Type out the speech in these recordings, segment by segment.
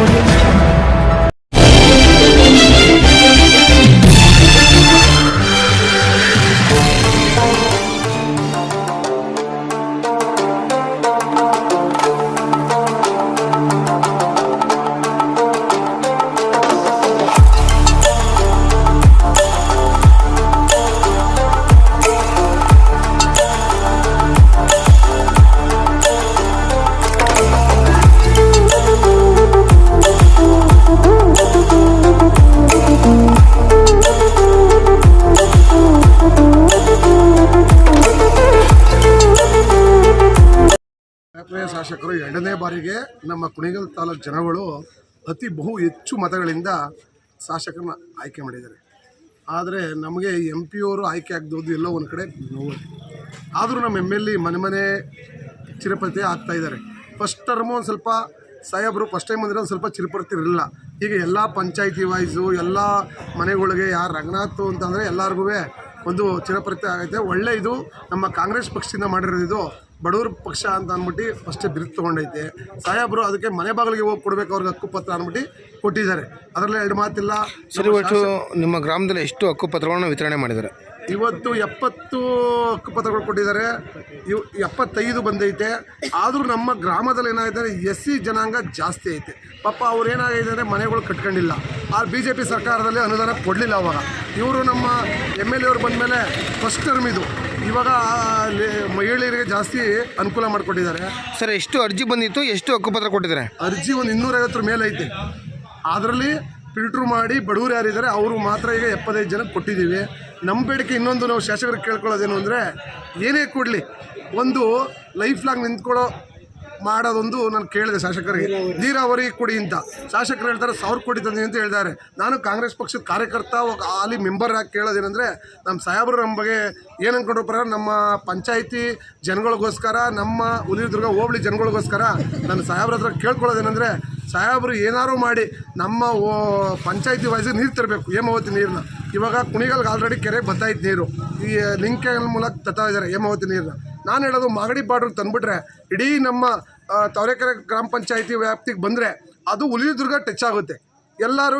audio ಶಾಸಕರು ಎರಡನೇ ಬಾರಿಗೆ ನಮ್ಮ ಕುಣಿಗಲ್ ತಾಲೂಕು ಜನಗಳು ಅತಿ ಬಹು ಹೆಚ್ಚು ಮತಗಳಿಂದ ಶಾಸಕರನ್ನ ಆಯ್ಕೆ ಮಾಡಿದ್ದಾರೆ. ಆದರೆ ನಮಗೆ ಎಂ ಪಿಯವರು ಆಯ್ಕೆ ಆಗದೋದು ಎಲ್ಲೋ ಒಂದು ಕಡೆ ನೋವು ಆದರೂ ನಮ್ಮ ಎಂ ಎಲ್ ಎ ಮನೆ ಮನೆ ಆಗ್ತಾ ಇದ್ದಾರೆ. ಫಸ್ಟ್ ಟರ್ಮು ಒಂದು ಸ್ವಲ್ಪ ಸಾಹೇಬರು ಫಸ್ಟ್ ಟೈಮ್ ಅಂದರೆ ಒಂದು ಸ್ವಲ್ಪ ಚಿರಪಡ್ತಿರಲಿಲ್ಲ ಇರಲಿಲ್ಲ. ಈಗ ಎಲ್ಲ ಪಂಚಾಯಿತಿ ವೈಸು ಎಲ್ಲ ಮನೆಗಳಿಗೆ ಯಾರು ರಂಗನಾಥ್ ಅಂತಂದರೆ ಎಲ್ಲರಿಗೂ ಒಂದು ಚಿರಪರಿತೆ ಆಗೈತೆ. ಒಳ್ಳೆ ಇದು ನಮ್ಮ ಕಾಂಗ್ರೆಸ್ ಪಕ್ಷದಿಂದ ಮಾಡಿರೋದು ಬಡವ್ರ ಪಕ್ಷ ಅಂತ ಅಂದ್ಬಿಟ್ಟು ಫಸ್ಟ್ ಬಿರುದು ತೊಗೊಂಡೈತೆ. ಸಾಹೇಬರು ಅದಕ್ಕೆ ಮನೆ ಬಾಗಿಲಿಗೆ ಹೋಗಿ ಕೊಡ್ಬೇಕು ಅವ್ರಿಗೆ ಹಕ್ಕುಪತ್ರ ಅಂದ್ಬಿಟ್ಟು ಕೊಟ್ಟಿದ್ದಾರೆ. ಅದರಲ್ಲಿ ಎರಡು ಮಾತಿಲ್ಲ. ಸರಿ ಒಟ್ಟು ನಿಮ್ಮ ಗ್ರಾಮದಲ್ಲಿ ಎಷ್ಟು ಹಕ್ಕುಪತ್ರಗಳನ್ನು ವಿತರಣೆ ಮಾಡಿದ್ದಾರೆ? ಇವತ್ತು ಎಪ್ಪತ್ತು ಪತ್ರಗಳು ಕೊಟ್ಟಿದ್ದಾರೆ. ಇವ್ ಎಪ್ಪತ್ತೈದು ಬಂದೈತೆ. ಆದರೂ ನಮ್ಮ ಗ್ರಾಮದಲ್ಲಿ ಏನಾಗಿದೆ ಎಸ್ ಸಿ ಜನಾಂಗ ಜಾಸ್ತಿ ಐತೆ. ಪಾಪ ಅವ್ರು ಏನಾಗಿದೆ ಅಂದರೆ ಮನೆಗಳು ಕಟ್ಕೊಂಡಿಲ್ಲ. ಆ ಬಿ ಜೆ ಪಿ ಸರ್ಕಾರದಲ್ಲಿ ಅನುದಾನ ಕೊಡಲಿಲ್ಲ ಅವಾಗ. ಇವರು ನಮ್ಮ ಎಂ ಎಲ್ ಎವ್ರು ಬಂದಮೇಲೆ ಫಸ್ಟ್ ಟರ್ಮ್ ಇದು. ಇವಾಗ ಮಹಿಳೆಯರಿಗೆ ಜಾಸ್ತಿ ಅನುಕೂಲ ಮಾಡಿಕೊಟ್ಟಿದ್ದಾರೆ ಸರ್ ಎಷ್ಟು ಅರ್ಜಿ ಬಂದಿತ್ತು? ಎಷ್ಟು ಹಕ್ಕುಪತ್ರ ಕೊಟ್ಟಿದ್ದಾರೆ? ಅರ್ಜಿ ಒಂದು ಇನ್ನೂರೈವತ್ತರ ಮೇಲೆ ಐತೆ ಅದರಲ್ಲಿ ಫಿಲ್ಟ್ರ್ ಮಾಡಿ ಬಡವರು ಯಾರಿದ್ದಾರೆ, ಅವರು ಮಾತ್ರ ಈಗ ಎಪ್ಪತ್ತೈದು ಜನ ಕೊಟ್ಟಿದ್ದೀವಿ. ನಮ್ಮ ಬೇಡಿಕೆ ಇನ್ನೊಂದು ನಾವು ಶಾಸಕರಿಗೆ ಕೇಳ್ಕೊಳ್ಳೋದೇನು ಅಂದರೆ, ಏನೇ ಕೊಡಲಿ ಒಂದು ಲೈಫ್ ಲಾಂಗ್ ನಿಂತ್ಕೊಳ್ಳೋ ಮಾಡೋದೊಂದು ನಾನು ಕೇಳಿದೆ ಶಾಸಕರಿಗೆ. ನೀರಾವರಿ ಕೊಡಿ ಅಂತ. ಶಾಸಕರು ಹೇಳ್ತಾರೆ, ಸಾವಿರ ಕೋಟಿ ತಂದಿ ಅಂತ ಹೇಳ್ತಾರೆ ನಾನು ಕಾಂಗ್ರೆಸ್ ಪಕ್ಷದ ಕಾರ್ಯಕರ್ತ, ಅಲ್ಲಿ ಮೆಂಬರ್ ಆಗಿ ಕೇಳೋದೇನೆಂದರೆ, ನಮ್ಮ ಸಾಹೇಬರು ನಮ್ಮ ಬಗ್ಗೆ ಏನು ಪ್ರ ನಮ್ಮ ಪಂಚಾಯಿತಿ ಜನಗಳಿಗೋಸ್ಕರ, ನಮ್ಮ ಹುಲಿದುರ್ಗ ಹೋಬಳಿ ಜನಗಳಿಗೋಸ್ಕರ ನಾನು ಸಾಹೇಬ್ರ ಹತ್ರ ಕೇಳ್ಕೊಳ್ಳೋದೇನೆಂದರೆ ಸಾಹೇಬರು ಏನಾರು ಮಾಡಿ ನಮ್ಮ ಓ ಪಂಚಾಯತಿ ವಯಸ್ಸಿಗೆ ನೀರು ತರಬೇಕು, ಹೇಮಾವತಿ ನೀರನ್ನ ಇವಾಗ ಕುಣಿಗಲ್ಗೆ ಆಲ್ರೆಡಿ ಕೆರೆ ಬತ್ತಾಯ್ತು ನೀರು. ಈ ಲಿಂಕ್ ಮೂಲಕ ತತ್ತಾ ಇದ್ದಾರೆ ಹೇಮಾವತಿ ನೀರನ್ನ ನಾನು ಹೇಳೋದು ಮಾಗಡಿ ಬಾರ್ಡ್ರಿಗೆ ತಂದುಬಿಟ್ರೆ ಇಡೀ ನಮ್ಮ ತವರೆಕೆರೆ ತಾವರೆಕೆರೆ ಗ್ರಾಮ ಪಂಚಾಯತಿ ವ್ಯಾಪ್ತಿಗೆ ಬಂದರೆ ಅದು ಹುಲಿದುರ್ಗ ಟಚ್ ಆಗುತ್ತೆ. ಎಲ್ಲರೂ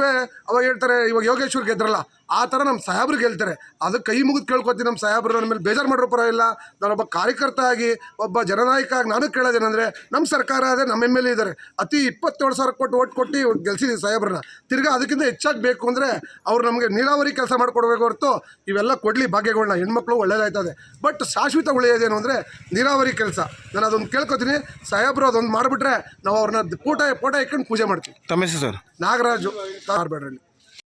ಅವಾಗ ಹೇಳ್ತಾರೆ, ಇವಾಗ ಯೋಗೇಶ್ವರ್ ಗೆದ್ರಲ್ಲ ಆ ಥರ ನಮ್ಮ ಸಾಹೇಬ್ರು ಗೆಲ್ತಾರೆ ಅದು ಕೈ ಮುಗಿದು ಕೇಳ್ಕೊತೀನಿ ನಮ್ಮ ಸಾಹೇಬ್ರು, ನನ್ನ ಮೇಲೆ ಬೇಜಾರು ಮಾಡಿರೋ ಪರವಾಗಿಲ್ಲ ನಾನೊಬ್ಬ ಕಾರ್ಯಕರ್ತ ಆಗಿ, ಒಬ್ಬ ಜನನಾಯಕ ಆಗಿ ನಾನು ಕೇಳೋದೇನೆಂದರೆ ನಮ್ಮ ಸರ್ಕಾರ ಅದೇ ನಮ್ಮ ಎಂ ಎಲ್ ಎ ಇದ್ದಾರೆ. ಅತಿ ಇಪ್ಪತ್ತೇಳು ಸಾವಿರ ಕೊಟ್ಟು ಓಟ್ ಕೊಟ್ಟು ಗೆಲ್ಸಿದ್ದೀವಿ ಸಾಹೇಬ್ರನ್ನ. ತಿರ್ಗಾ ಅದಕ್ಕಿಂತ ಹೆಚ್ಚಾಗಿ ಬೇಕು ಅಂದರೆ ಅವ್ರು ನಮಗೆ ನೀರಾವರಿ ಕೆಲಸ ಮಾಡಿಕೊಡ್ಬೇಕು ಹೊರತು ಇವೆಲ್ಲ ಕೊಡಲಿ ಭಾಗ್ಯಗಳನ್ನ ಹೆಣ್ಮಕ್ಳು ಒಳ್ಳೇದಾಯ್ತದೆ. ಬಟ್ ಶಾಶ್ವತ ಉಳಿಯೋದೇನು ಅಂದರೆ ನೀರಾವರಿ ಕೆಲಸ. ನಾನು ಅದೊಂದು ಕೇಳ್ಕೊತೀನಿ. ಸಾಹೇಬ್ರು ಅದೊಂದು ಮಾಡಿಬಿಟ್ರೆ ನಾವು ಅವ್ರನ್ನ ಪೋಟ ಪೋಟ ಇಟ್ಕೊಂಡು ಪೂಜೆ ಮಾಡ್ತೀವಿ. ತಮ್ಮ ಸರ್? నాగరాజు తార్బెడ్రండి